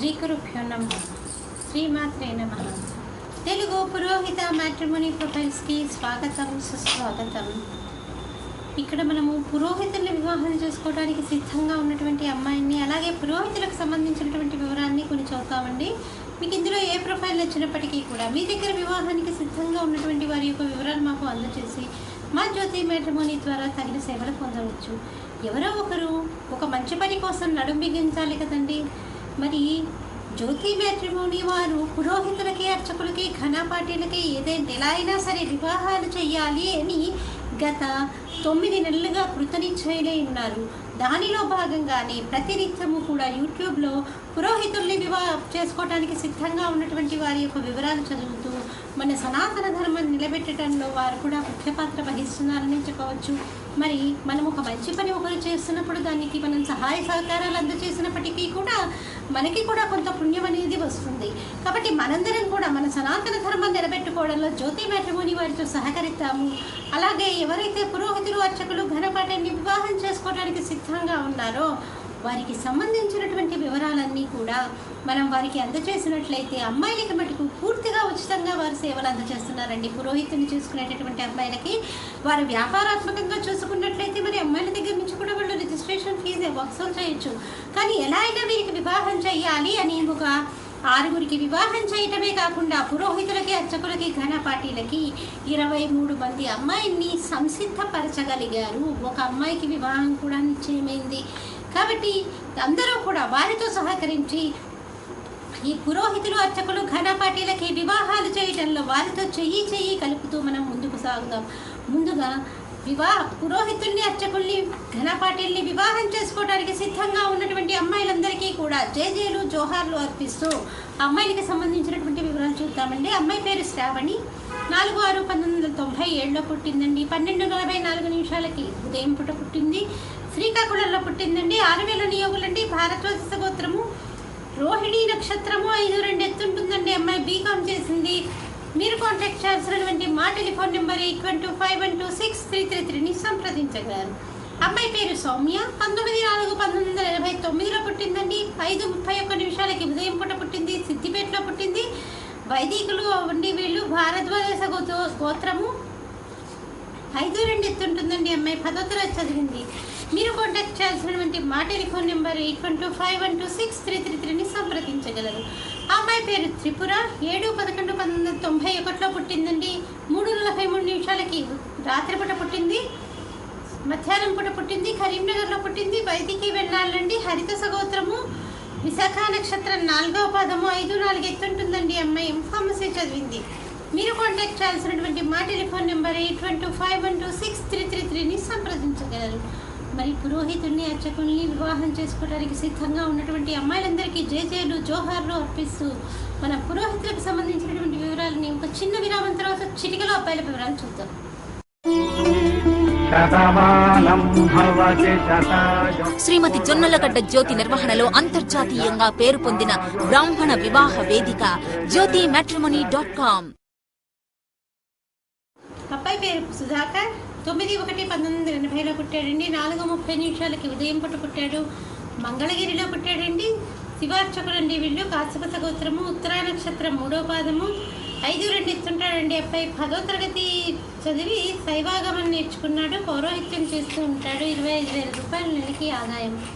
శ్రీగురుభ్యో నమ. శ్రీమాత్రే నమ. తెలుగు పురోహిత మ్యాట్రిమోనీ ప్రొఫైల్స్కి స్వాగతం సుస్వాగతం. ఇక్కడ మనము పురోహితుల్ని వివాహం చేసుకోవడానికి సిద్ధంగా ఉన్నటువంటి అమ్మాయిని అలాగే పురోహితులకు సంబంధించినటువంటి వివరాన్ని కొన్ని చదువుతామండి. మీకు ఇందులో ఏ ప్రొఫైల్ నచ్చినప్పటికీ కూడా మీ దగ్గర వివాహానికి సిద్ధంగా ఉన్నటువంటి వారి యొక్క వివరాలు మాకు అందజేసి మా జ్యోతి మ్యాట్రిమోనీ ద్వారా తగిన సేవలు పొందవచ్చు. ఎవరో ఒకరు ఒక మంచి పని కోసం నడుం బిగించాలి కదండి. మరి జ్యోతి మ్యాట్రిమోని వారు పురోహితులకి అర్చకులకి ఘనపాటీలకి ఏదైనా ఎలా అయినా సరే వివాహాలు చేయాలి అని గత తొమ్మిది నెలలుగా కృతనిశ్చయులై ఉన్నారు. దానిలో భాగంగానే ప్రతినిత్యము కూడా యూట్యూబ్లో పురోహితుల్ని వివాహ చేసుకోవడానికి సిద్ధంగా ఉన్నటువంటి వారి యొక్క వివరాలు చదువుతూ మన సనాతన ధర్మాన్ని నిలబెట్టడంలో వారు కూడా ముఖ్య పాత్ర వహిస్తున్నారని చెప్పవచ్చు. మరి మనం ఒక మంచి పని ఒకరు చేస్తున్నప్పుడు దానికి మనం సహాయ సహకారాలు అందజేసినప్పటికీ కూడా మనకి కూడా కొంత పుణ్యం అనేది వస్తుంది. కాబట్టి మనందరం కూడా మన సనాతన ధర్మం నిలబెట్టుకోవడంలో జ్యోతి మ్యాట్రిమోని వారితో సహకరిస్తాము అలాగే ఎవరైతే పురోహితులు అర్చకులు ఘనపాఠాన్ని వివాహం చేసుకోవడానికి సిద్ధంగా ఉన్నారో వారికి సంబంధించినటువంటి వివరాలన్నీ కూడా మనం వారికి అందజేసినట్లయితే అమ్మాయిలకి మటుకు పూర్తిగా ఉచితంగా వారు సేవలు అందజేస్తున్నారండి పురోహితుని చూసుకునేటటువంటి అమ్మాయిలకి వారు వ్యాపారాత్మకంగా చూసుకున్నట్లయితే మరి అమ్మాయిల దగ్గర నుంచి కూడా వాళ్ళు రిజిస్ట్రేషన్ ఫీజు వసూలు చేయొచ్చు. కానీ ఎలా అయినా వీరికి వివాహం చేయాలి అని ఒక ఆరుగురికి వివాహం చేయటమే కాకుండా పురోహితులకి అర్చకులకి ఘనపాటీలకి ఇరవై మూడు మంది అమ్మాయిని సంసిద్ధపరచగలిగారు. ఒక అమ్మాయికి వివాహం కూడా నిశ్చయమైంది. కాబట్టి అందరూ కూడా వారితో సహకరించి ఈ పురోహితులు అర్చకులు ఘనపాటీలకి వివాహాలు చేయటంలో వారితో చెయ్యి చెయ్యి కలుపుతూ మనం ముందుకు సాగుదాం. ముందుగా వివాహ పురోహితుల్ని అర్చకుల్ని ఘనపాటిల్ని వివాహం చేసుకోవడానికి సిద్ధంగా ఉన్నటువంటి అమ్మాయిలందరికీ కూడా జేజేలు జోహార్లు అర్పిస్తూ అమ్మాయిలకి సంబంధించినటువంటి వివరాలు చూద్దామండి. అమ్మాయి పేరు శ్రావణి. నాలుగు ఆరు పంతొమ్మిది వందల తొంభై ఏడులో పుట్టిందండి. పన్నెండు నలభై నాలుగు నిమిషాలకి ఉదయం పుట పుట్టింది. శ్రీకాకుళంలో పుట్టిందండి. ఆరు వేల నియోగులండి. భారతదేశ గోత్రము రోహిణి నక్షత్రము ఐదు రెండు ఎత్తుంటుందండి. అమ్మాయి బీకామ్ చేసింది. మీరు కాంటాక్ట్ చేయాల్సినటువంటి మా telephone number eight one two five one two six three three త్రీని సంప్రదించగలరు. అమ్మాయి పేరు సౌమ్య. పంతొమ్మిది నాలుగు పంతొమ్మిది వందల ఎనభై తొమ్మిదిలో పుట్టిందండి. ఐదు ముప్పై ఒక్క నిమిషాలకి ఉదయం పూట పుట్టింది. సిద్దిపేటలో పుట్టింది. వైదికులు ఉండి వీళ్ళు భారద్వాజ గోత్రము ఐదు రెండు ఎత్తుంటుందండి అమ్మాయి. పదో తరగతి చదివింది. మీరు కాంటాక్ట్ చేయాల్సి మా telephone number eight one two five one two six three three త్రీని సంప్రదించగలరు. ఆ అమ్మాయి పేరు త్రిపుర. ఏడు పదకొండు పంతొమ్మిది వందల తొంభై ఒకటిలో పుట్టిందండి. మూడు నలభై మూడు నిమిషాలకి రాత్రిపూట పుట్టింది. మధ్యాహ్నం పూట పుట్టింది. కరీంనగర్లో పుట్టింది. బయటికి వెళ్ళాలండి హరిత సగోత్రము విశాఖ నక్షత్రం నాలుగవ పదము ఐదు నాలుగు ఎత్తుంటుందండి అమ్మాయి ఇన్ఫార్మసీ చదివింది. మీరు కాంటాక్ట్ చేయాల్సినటువంటి మా telephone number eight one two five one two six three three త్రీని సంప్రదించగలరు. మరి పురోహితుల్ని అర్చకుల్ని వివాహం చేసుకోవడానికి సిద్ధంగా ఉన్నటువంటి అమ్మాయిలందరికీ జేజేలు జోహార్లు అర్పిస్తూ మన పురోహితులకు సంబంధించినటువంటి వివరాలని ఒక చిన్న విరామం తర్వాత చిటికలో అబ్బాయిల వివరాలు చూద్దాం. శ్రీమతి జొన్నలగడ్డ జ్యోతి నిర్వహణలో అంతర్జాతీయంగా పేరు పొందిన బ్రాహ్మణ వివాహ వేదిక జ్యోతి మ్యాట్రిమోనీ డాట్ కామ్. అబ్బాయి పేరు సుధాకర్. తొమ్మిది ఒకటి పంతొమ్మిది వందల ఎనభైలో పుట్టాడండి. నాలుగు ముప్పై నిమిషాలకి ఉదయం పుట్టు పుట్టాడు. మంగళగిరిలో పుట్టాడండి. శివార్చకుడండి వీళ్ళు. కాశ్యపత గోత్రము ఉత్తరా నక్షత్రం మూడో పాదము. ఐదు రెండు ఇస్తుంటాడండి అబ్బాయి. పదో తరగతి చదివి శైవాగమం నేర్చుకున్నాడు. పౌరోహిత్యం చేస్తూ ఉంటాడు. ఇరవై ఐదు వేల రూపాయల నెలకి ఆదాయం.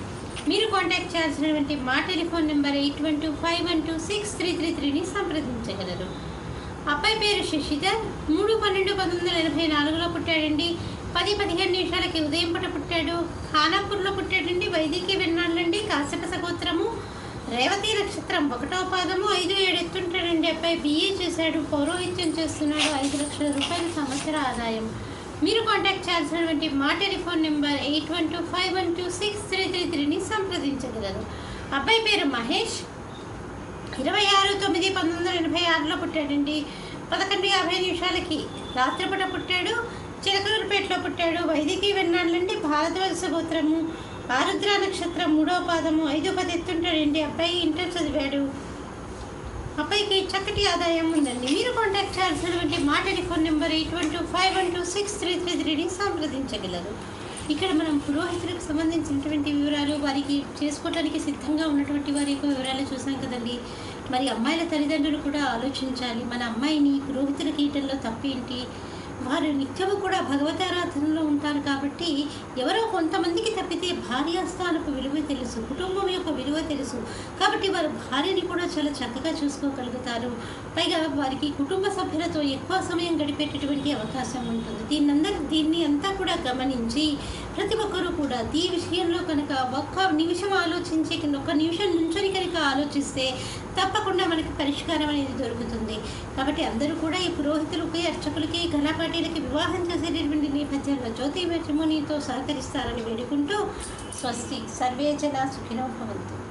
మీరు కాంటాక్ట్ చేయాల్సినటువంటి మా telephone number eight one two five one two six three three త్రీని సంప్రదించగలరు. అబ్బాయి పేరు శశిధర్. మూడు పన్నెండు పంతొమ్మిది వందల ఎనభై నాలుగులో పుట్టాడండి. పది పదిహేను నిమిషాలకి ఉదయం పూట పుట్టాడు? ఖానాపూర్లో పుట్టాడండి. వైదికి విన్నాళ్ళండి. కాశ్యప సగోత్రము రేవతి నక్షత్రం ఒకటో పాదము ఐదు ఏడు ఎత్తుంటాడండి. అబ్బాయి బిఏ చేశాడు. పౌరోహిత్యం చేస్తున్నాడు. ఐదు లక్షల రూపాయల సంవత్సర ఆదాయం. మీరు కాంటాక్ట్ చేయాల్సినటువంటి మా telephone number eight one two five one two six three three త్రీని సంప్రదించగలరు. అబ్బాయి పేరు మహేష్. ఇరవై ఆరు తొమ్మిది పంతొమ్మిది వందల ఎనభై ఆరులో పుట్టాడండి. పదకొండు యాభై నిమిషాలకి రాత్రిపూట పుట్టాడు. చిలకలూరుపేటలో పుట్టాడు. వైదికీ వెన్నాళ్ళండి భారద్వాజ గోత్రము ఆరుద్ర నక్షత్రం మూడో పాదము ఐదో పది ఎత్తుంటాడండి అబ్బాయి ఇంటర్ చదివాడు. అబ్బాయికి చక్కటి ఆదాయం ఉందండి. మీరు కాంటాక్ట్ చేయాల్సినటువంటి మా telephone number eight one two five one two six three three త్రీని సంప్రదించగలరు. ఇక్కడ మనం పురోహితులకు సంబంధించినటువంటి వివరాలు వారికి చేసుకోవడానికి సిద్ధంగా ఉన్నటువంటి వారి యొక్క వివరాలు చూసాం కదండి. మరి అమ్మాయిల తల్లిదండ్రులు కూడా ఆలోచించాలి. మన అమ్మాయిని పురోహితుల కీటల్లో తప్పేంటి? వారు నిత్యము కూడా భగవతారాధనలో ఉంటారు కాబట్టి ఎవరో కొంతమందికి తప్పితే భార్యాస్థానపు విలువ తెలుసు కుటుంబం యొక్క విలువ తెలుసు. కాబట్టి వారు భార్యని కూడా చాలా చక్కగా చూసుకోగలుగుతారు. పైగా వారికి కుటుంబ సభ్యులతో ఎక్కువ సమయం గడిపేటటువంటి అవకాశం ఉంటుంది. దీన్నందరూ దీన్ని అంతా కూడా గమనించి ప్రతి ఒక్కరూ కూడా ఈ విషయంలో కనుక ఒక్క నిమిషం ఆలోచించి ఒక్క నిమిషం నుంచొని కనుక ఆలోచిస్తే తప్పకుండా మనకి పరిష్కారం అనేది దొరుకుతుంది. కాబట్టి అందరూ కూడా ఈ పురోహితులకి అర్చకులకి కళాపాటీలకి వివాహం చేసేటటువంటి నేపథ్యంలో జ్యోతి మెట్రిమోనీతో సహకరిస్తారని వేడుకుంటూ స్వస్తి. సర్వే జన సుఖినో భవంతు.